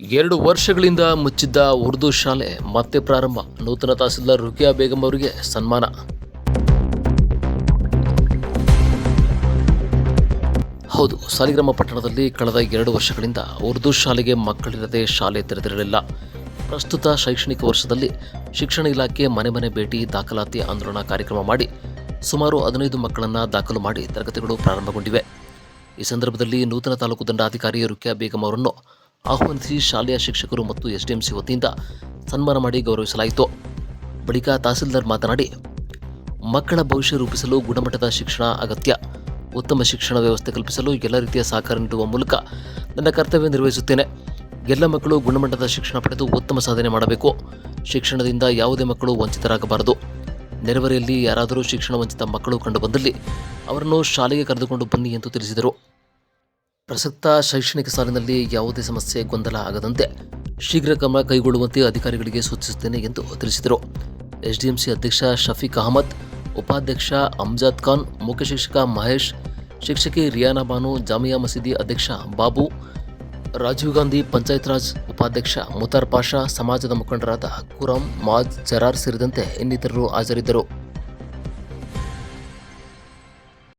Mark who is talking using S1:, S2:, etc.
S1: ಎರಡು ವರ್ಷಗಳಿಂದ ಮುಚ್ಚಿದ್ದ ಉರ್ದು ಶಾಲೆ ಮತ್ತೆ ಪ್ರಾರಂಭ. ನೂತನ ತಹಸೀಲ್ದಾರ್ ರುಕಿಯಾ ಬೇಗಂ ಅವರಿಗೆ ಸನ್ಮಾನ. ಹೌದು, ಸಾಲಿಗ್ರಾಮ ಪಟ್ಟಣದಲ್ಲಿ ಕಳೆದ ಎರಡು ವರ್ಷಗಳಿಂದ ಉರ್ದು ಶಾಲೆಗೆ ಮಕ್ಕಳಿರದೆ ಶಾಲೆ ತೆರೆದಿರಲಿಲ್ಲ. ಪ್ರಸ್ತುತ ಶೈಕ್ಷಣಿಕ ವರ್ಷದಲ್ಲಿ ಶಿಕ್ಷಣ ಇಲಾಖೆ ಮನೆ ಮನೆ ಭೇಟಿ ದಾಖಲಾತಿ ಆಂದೋಲನ ಕಾರ್ಯಕ್ರಮ ಮಾಡಿ ಸುಮಾರು ಹದಿನೈದು ಮಕ್ಕಳನ್ನು ದಾಖಲು ಮಾಡಿ ತರಗತಿಗಳು ಪ್ರಾರಂಭಗೊಂಡಿವೆ. ಈ ಸಂದರ್ಭದಲ್ಲಿ ನೂತನ ತಾಲೂಕು ದಂಡಾಧಿಕಾರಿ ರುಕ್ಯಾ ಬೇಗಂ ಅವರನ್ನು ಆಹ್ವಾನಿಸಿ ಶಾಲೆಯ ಶಿಕ್ಷಕರು ಮತ್ತು ಎಸ್ಡಿಎಂಸಿ ವತಿಯಿಂದ ಸನ್ಮಾನ ಮಾಡಿ ಗೌರವಿಸಲಾಯಿತು. ಬಳಿಕ ತಹಸೀಲ್ದಾರ್ ಮಾತನಾಡಿ, ಮಕ್ಕಳ ಭವಿಷ್ಯ ರೂಪಿಸಲು ಗುಣಮಟ್ಟದ ಶಿಕ್ಷಣ ಅಗತ್ಯ. ಉತ್ತಮ ಶಿಕ್ಷಣ ವ್ಯವಸ್ಥೆ ಕಲ್ಪಿಸಲು ಎಲ್ಲ ರೀತಿಯ ಸಹಕಾರ ನೀಡುವ ಮೂಲಕ ನನ್ನ ಕರ್ತವ್ಯ ನಿರ್ವಹಿಸುತ್ತೇನೆ. ಎಲ್ಲ ಮಕ್ಕಳು ಗುಣಮಟ್ಟದ ಶಿಕ್ಷಣ ಪಡೆದು ಉತ್ತಮ ಸಾಧನೆ ಮಾಡಬೇಕು. ಶಿಕ್ಷಣದಿಂದ ಯಾವುದೇ ಮಕ್ಕಳು ವಂಚಿತರಾಗಬಾರದು. ನೆರೆವರೆಯಲ್ಲಿ ಯಾರಾದರೂ ಶಿಕ್ಷಣ ವಂಚಿತ ಮಕ್ಕಳು ಕಂಡುಬಂದಲ್ಲಿ ಅವರನ್ನು ಶಾಲೆಗೆ ಕರೆದುಕೊಂಡು ಬನ್ನಿ ಎಂದು ತಿಳಿಸಿದರು. ಪ್ರಸಕ್ತ ಶೈಕ್ಷಣಿಕ ಸಾಲಿನಲ್ಲಿ ಯಾವುದೇ ಸಮಸ್ಯೆ, ಗೊಂದಲ ಆಗದಂತೆ ಶೀಘ್ರ ಕ್ರಮ ಕೈಗೊಳ್ಳುವಂತೆ ಅಧಿಕಾರಿಗಳಿಗೆ ಸೂಚಿಸುತ್ತೇನೆ ಎಂದು ತಿಳಿಸಿದರು. ಎಸ್ಡಿಎಂಸಿ ಅಧ್ಯಕ್ಷ ಶಫೀಕ್ ಅಹಮದ್, ಉಪಾಧ್ಯಕ್ಷ ಅಮ್ಜಾದ್ ಖಾನ್, ಮುಖ್ಯ ಶಿಕ್ಷಕ ಮಹೇಶ್, ಶಿಕ್ಷಕಿ ರಿಯಾನಾ ಬಾನು, ಜಾಮಿಯಾ ಮಸೀದಿ ಅಧ್ಯಕ್ಷ ಬಾಬು, ರಾಜೀವ್ ಗಾಂಧಿ ಪಂಚಾಯತ್ ರಾಜ್ ಉಪಾಧ್ಯಕ್ಷ ಮುತಾರ್ ಪಾಷಾ, ಸಮಾಜದ ಮುಖಂಡರಾದ ಕುರಂ, ಮಾಜ್ ಜರಾರ್ ಸೇರಿದಂತೆ ಇನ್ನಿತರರು ಹಾಜರಿದ್ದರು.